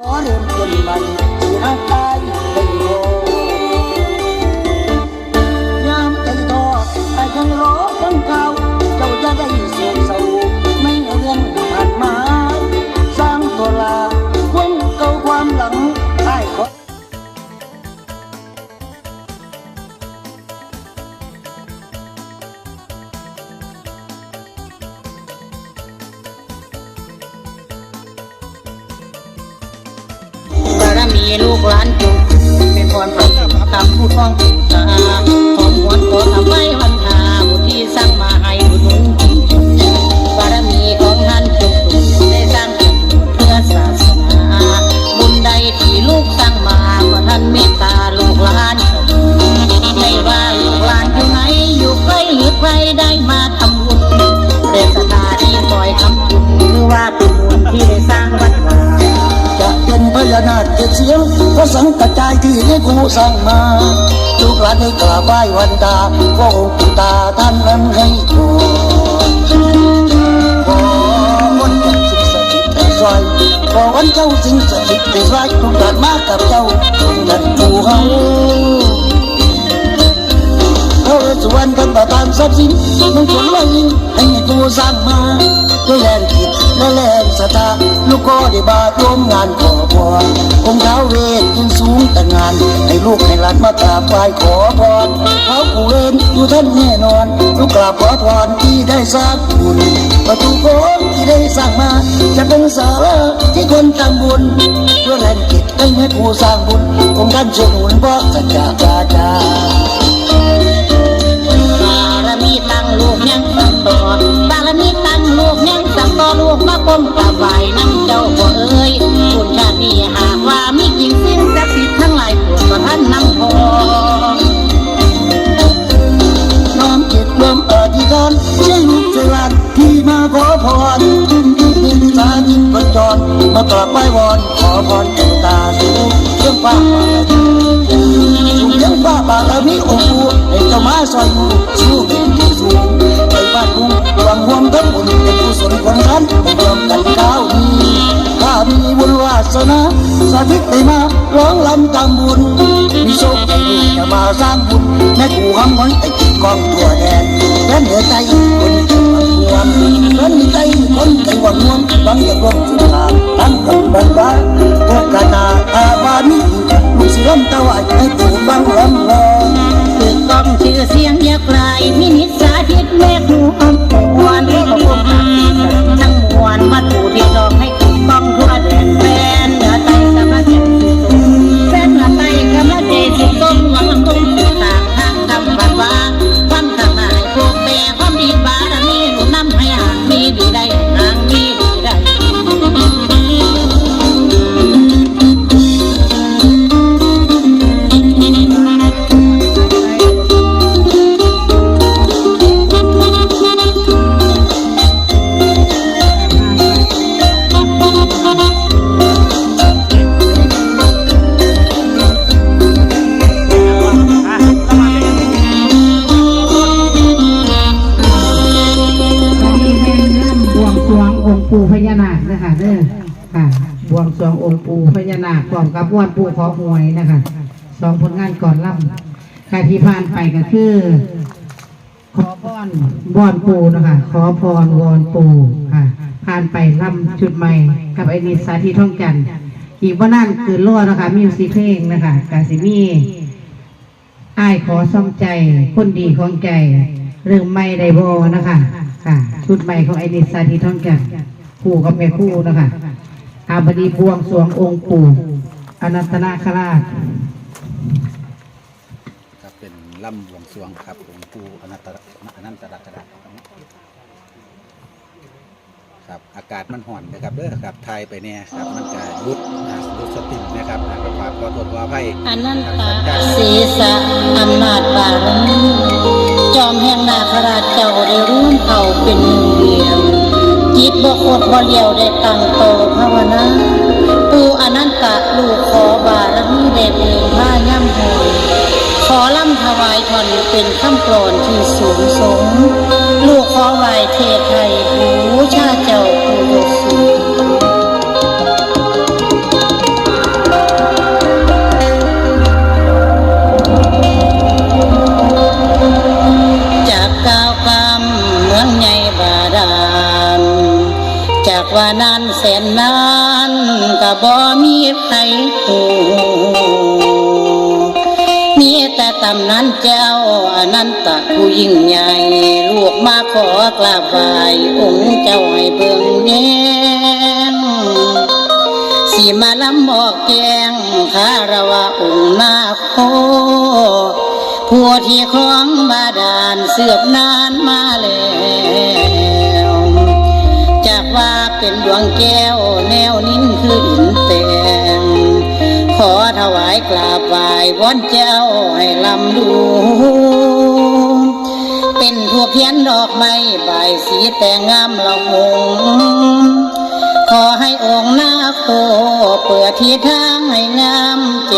ขอเริ่มต้นใหม่ที่หักตาย มีลูกหลานจุกเป็นพรพระคำพูดของปู่ตาหอมหวนขอทำไว้วันทา เสียงพระสังกระจายที่ให้กูสร้างมาลูกหลานให้กราบไหว้วันตาว่าองค์ปู่ตาท่านนั้นให้พรขอวันจันทร์สิบสถิตในซอยขอวันเจ้าสิ่งสถิตในซอยทุกท่านมากับเจ้าตรงนั้นปู่เฮาพระสุวรรณท่านประทานทรัพย์สินมันผลไว้ให้กูสร้างมาด้วยแรงจิต และแรงศรัทธาลูกก็ได้บาร่วมงานขอพรองค์เท้าเวทยิงสูงแต่งงาน ให้ลูกให้หลานมากราบไหว้ขอพรเขากูเวนอยู่ท่านแน่นอน ลูกกราบขอพรที่ได้สร้างบุญประตูโค้งที่ได้สร้างมา จะเป็นสาระที่คนทำบุญด้วยแรงจิตให้ผู้สร้างบุญองค์ท่านช่วยหนุนเพราะสัจจะจาจาบารมีตั้งลูกยังสั่งต่อบารมี ก้มกราบไหว้น้ำเจ้าบ่เอ้ยคุณชาตินี้หากว่ามีจริงสิ้นศักดิ์สิทธิ์ทั้งหลายปรดประท่านนำพอน้อมจิตน้อมอธิษฐานช่วยลูกช่วยหลานที่มาขอพรจุนจุนนิสาจิตบัญจรมากราบไหว้วอนขอพรเจ้าตาสูงเรื่องฟ้าบารมีสูเรื่องฟ้าบารมีองค์ปู่ให้เจ้ามาซอยอยู่สู้ วังห่วงทั้งบุญเป็นกุศลของท่านรวมกันก้าวนี้ถ้ามีบุญวาสนาสาธิตได้มาร้องลำตามบุญมีโชคใจดีจะมาสร้างบุญแม่กูหำมันไอ้จิตกองทั่วแดนและเหนือใจคนเก่งมันรวมและมีใจคนใจหวังรวมบางอย่างรวมสุดทางตั้งกันบันบานโอกานาอาวานิลูกศิลป์ตะวันให้ปู่บังลำลองคือกองชื่อเสียงเยอะไกลมินิสา บุญดีบารมีหนุนนำให้หางมีดีได้ ปู่พญานาคนะคะเด้อค่ะ บวงสรวงองค์ปู่พญานาคพร้อมกับวอนปู่ขอหวยนะคะสองผลงานก่อนล่ำค่ะที่ผ่านไปก็คือ ขอพรวอนปู่นะคะ ขอพรวอนปู่ค่ะ ผ่านไปล่ำชุดใหม่ กับไอ้นิสาธิตท่องจันทร์อีกว่านั่นคือล้อนะคะมิวสิเพลงนะคะกาซิมีอ้ายขอซ่อมใจคนดีของใจ เรื่องไม่ได้บอนะคะ ค่ะ ชุดใหม่ของไอ้นิสสาธิตท่องจันทร์คู่กับแม่คู่นะคะอาบดีบวงสรวงองค์ปู่อนันตนาคราชครับเป็นล่ำบวงสรวงครับหลวงปู่อนันตระอนันตระกระดาษครับอากาศมันห่อนนะครับเด้อครับไทยไปเนี่ยครับมันจะรุดนะรุดสติมนะครับนะก็ฝากขอโทษขออภัยอนันตาศีสะอำนาจบารมี จอมแห่งนาคราชเจ้าได้ร่วมเผ่าเป็นหนึ่งเดียว จิตบกอดบ่เลียวได้ตั้งโตภาวนาปูอนันตะลูกขอบารมีเดชเองผ้าย่ำหอยขอล่ำถวายทอนเป็นคำกรอนที่สูงสง ลูกขอไหวเทไทยบูชาเจ้าปูยศสูง นนั้นก็บ่มีใครหูมีแต่ตำนั้นเจ้าอนันตะผู้ยิ่งใหญ่ ลูกมาขอกราบไหวองค์เจ้าให้เบิ่งแย้งสีมาลำบอกแกงคารวะองค์นาโคผัวที่ของบาดานเสือบนานมาแล้ว ดวงแก้วแนวนิ้นคืออินแตงขอถวายกราบไหว้วอนเจ้าให้ลำดูเป็นผู้เพี้ยนดอกไม้ใบสีแต่งามละมุงขอให้องค์นาโคเปิดที่ทางให้งามเจ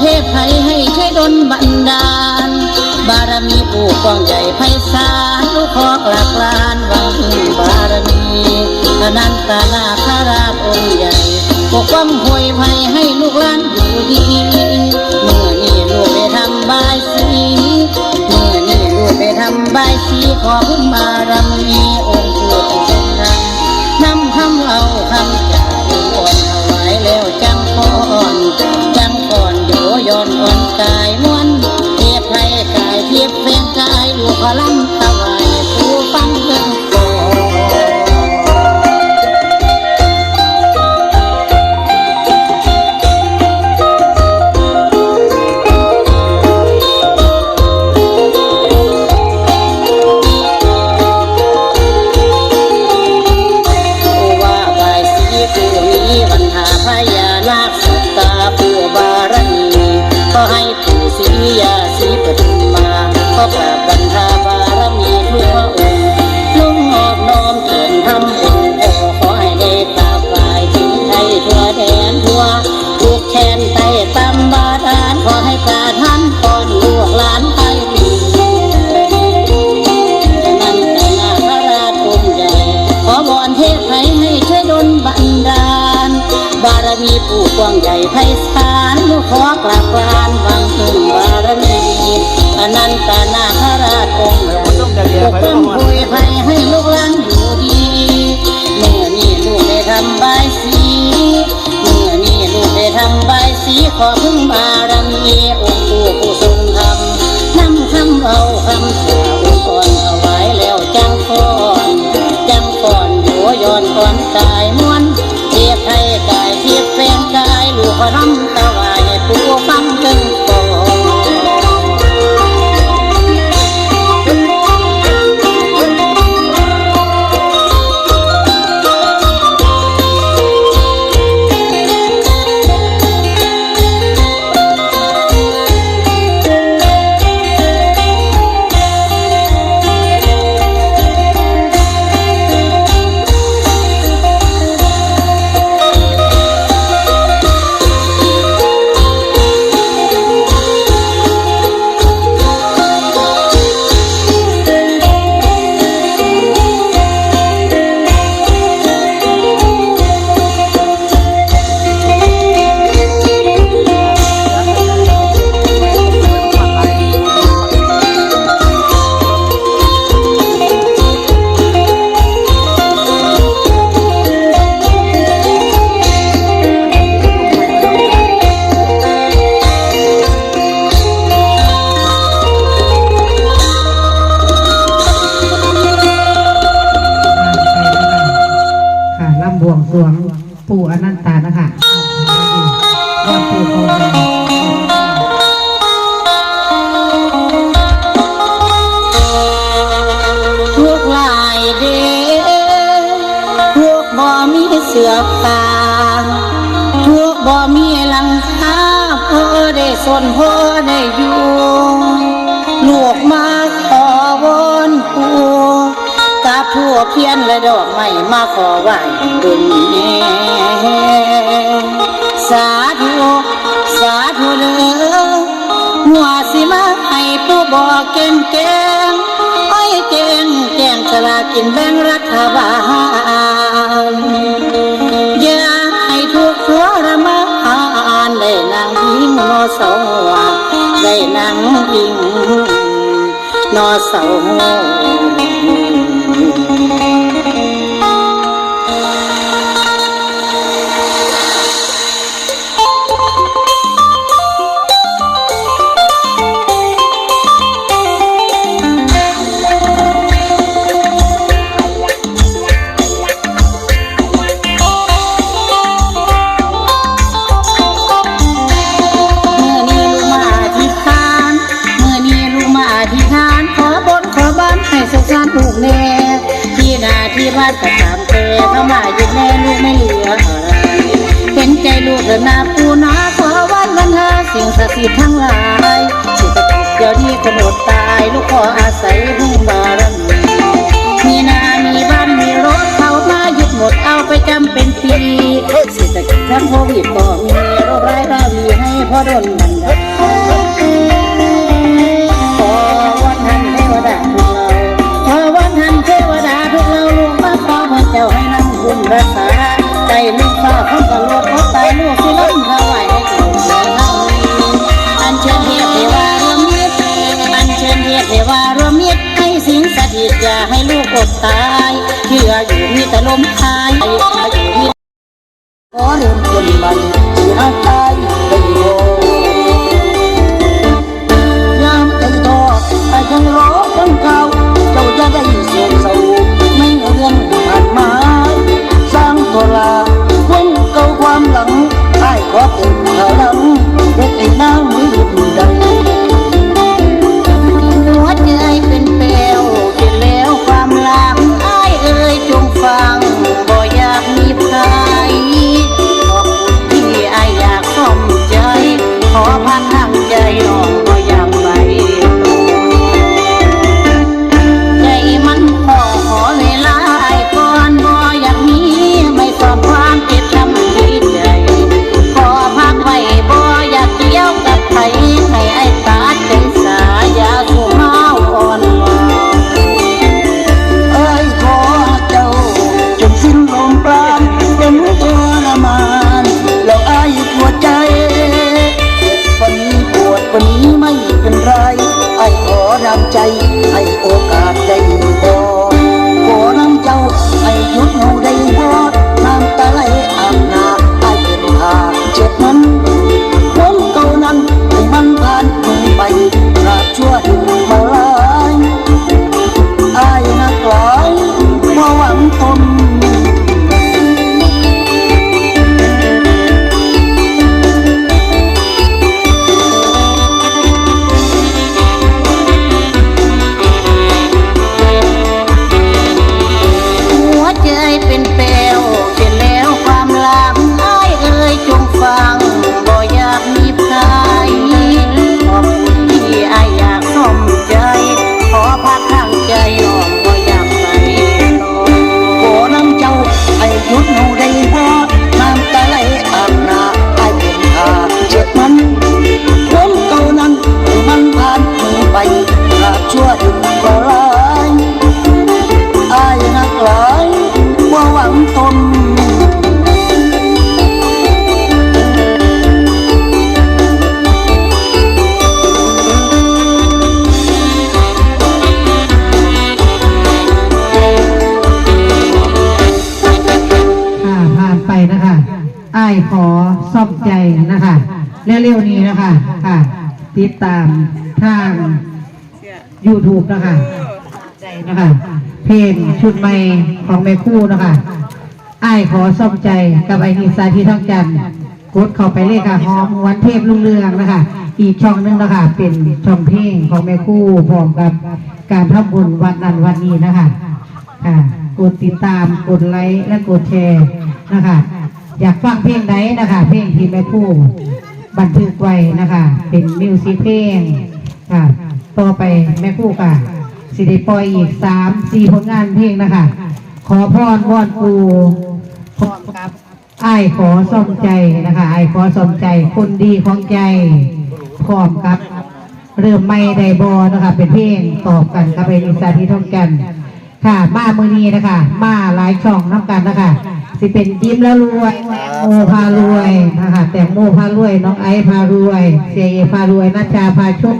เทพไทยให้ช่วยดลบันดาล บารมีปู่กองใหญ่ไพศาลลูกขอกลักลานวังบารมีนันตนา ขอกลับบ้านบังคึงบารมีอนันตนาคราชองค์ปกป้องคุยภัยให้ลูกหลานอยู่ดีเมื่อนี้ลูกได้ทำบายสีเมื่อนี้ลูกได้ทำบายสีขอพึ่งมา วงสรวงปู่อนันตานะคะว่ปู่เขาพวกหลายเด้พวกบ่มีเสือตาพวกบ่มีหลังคาพอได้สนพอได้อยู่ เพียนและดอกไม้มาขอไหว้ดุลแม่สาธุสาธุเลือหัวสิมาให้ผู้บอกเก่งเก่งไอ้เก่งเก่งฉลากินแบ่งรัฐบาลอย่าให้ทุกข์ทรมานได้นางยิงนอสาวได้นางยิงนอสาว นาปูนาขอวันวันหาสิ่งศักดิ์สิทธิ์ทั้งหลายสิจะตกเดี๋ยวนี้ก็หมดตายลูกขออาศัยหุ่งบารมีมีนามีบ้านมีรถเขามาหยุดหมดเอาไปจำเป็นทีเศรษฐกิจทั้งโควิดก็มีโรคร้ายราวีให้พ่อโดนมัน ดตายเชื่ออยู่มีแต่ลมหายอยู่มีขอเรื่องเนใหม่ที่หักตายเป็นโยยามใจทอไอ้ยังรอคนเก่าเจ้าจะได้เสียงเศร้าไม่เรื่องผ่านมา สร้างตัวลาควงเก่าความหลังไอ้ขอเป็นเธอ ไายขอซ่อมใจนะคะเร็วๆนี้นะคะค่ะ ติดตามทาง YouTube นะคะใจนะคะ เพลงชุดใหม่ของแม่คู่นะคะไอ้ขอซ่อมใจกับไอ้นิสาที่ท้องจันกดเข้าไปเลยค่ะหอมวันเทพลุงเรืองนะคะ อีกช่องนึงนะคะเป็นช่องเพลงของแม่คู่พร้อมกับการทำบุญวันนั้นวันนี้นะคะค่ะกดติดตามกดไลค์และกดแชร์นะคะ อยากฟังเพลงไหนนะคะ เพลงที่แม่ครู่บันทึกไว้นะคะ เป็นมิวสิกเพลงค่ะ ต่อไปแม่ครู่ค่ะ สิได้ปล่อยอีกสามสี่ผลงานเพลงนะคะ ขอพรวอนปูพร้อมกับไอ้ายขอซ่อมใจนะคะไอ้ายขอซ่อมใจคนดีของใจพร้อมกับเริ่มไม่ได้บอนะคะ เป็นเพลงตอบกันกับเป็นอิสาที่ท่องกัน ค่ะ มามือนี้นะคะ มาหลายช่องน้ำกันนะคะ สิเป็นยิ้มแล้วรวยโมพารวยนะคะแตงโมพารวย น้องไอพารวยเสียเอพารวยนัชชาพาชุก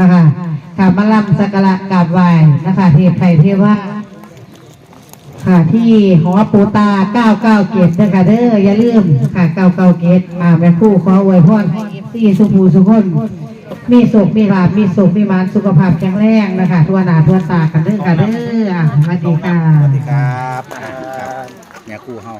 นะคะค่ะมาลำสักระกาบไหวนะคะเทพไทยเทว่าค่ะที่หอปูตา 99 เกตนะคะเด้ออย่าลืมค่ะ 99 เกตอ่าแม่คู่ขออวยพรให้เอฟซีสุภูสุขคนมีสุขมีลาภมีสุขมีมานสุขภาพแข็งแรงนะคะทั่วหน้าทั่วตากันเด้อค่ะเด้ออะสวัสดีค่ะสวัสดีครับ ครับแม่ครู่เฮา